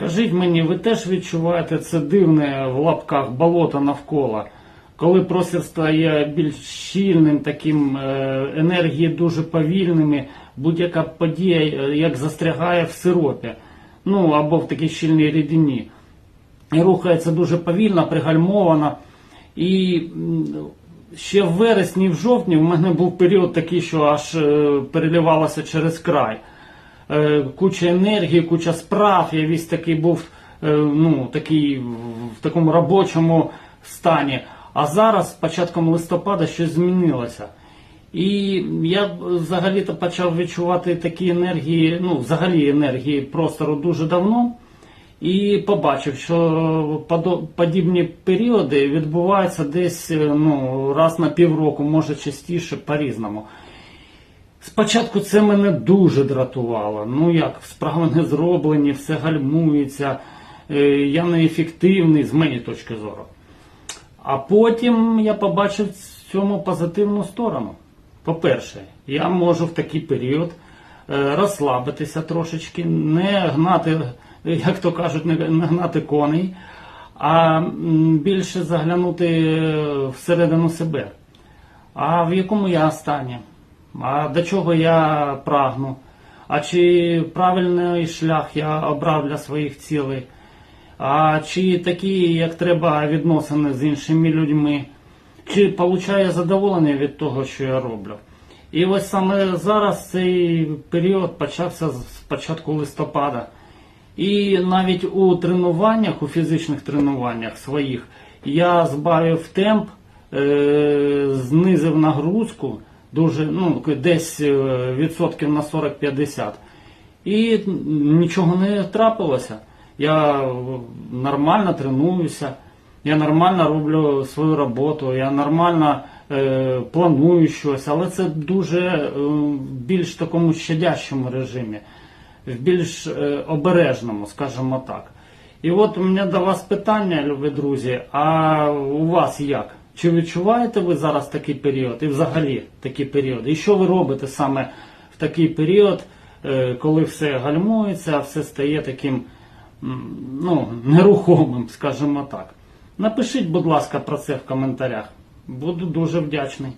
Скажіть мені, ви теж відчуваєте це дивне в лапках болото навколо, коли простір стає більш щільним, таким е, енергії дуже повільними, будь-яка подія е, як застрягає в сиропі, ну або в такій щільній рідині. І рухається дуже повільно, пригальмовано. І ще в вересні, в жовтні в мене був період такий, що аж е, переливалося через край. Е, Куча енергії, куча справ. Я весь такий був е, ну, такий в такому робочому стані. А зараз, початком листопада, щось змінилося. І я взагалі-то почав відчувати такі енергії, ну, взагалі енергії простору дуже давно. І побачив, що подібні періоди відбуваються десь е, ну, раз на півроку, може частіше по-різному. Спочатку це мене дуже дратувало. Ну як, справи не зроблені, все гальмується, е, я неефективний з моєї точки зору. А потім я побачив в цьому позитивну сторону. По-перше, я можу в такий період е, розслабитися трошечки, не гнати, як то кажуть, не не гнати коней, а більше заглянути е, всередину себе. А в якому я стані? А до чого я прагну? А чи правильний шлях я обрав для своїх цілей? А чи такі, як треба, відносини з іншими людьми? Чи получаю задоволення від того, що я роблю? І ось саме зараз цей період почався з початку листопада. І навіть у тренуваннях, у фізичних тренуваннях своїх, я збавив темп, е, знизив нагрузку дуже, ну, десь е, відсотків на 40-50. І нічого не трапилося. Я нормально тренуюся, я нормально роблю свою роботу, я нормально е, планую щось, але це дуже е, більш такому щадящому режимі, в більш е, обережному, скажімо так. І от у мене до вас питання, любі друзі, а у вас як? Чи відчуваєте ви зараз такий період і взагалі такий період? І що ви робите саме в такий період, е, коли все гальмується, все стає таким ну, нерухомим, скажімо так? Напишіть, будь ласка, про це в коментарях. Буду дуже вдячний.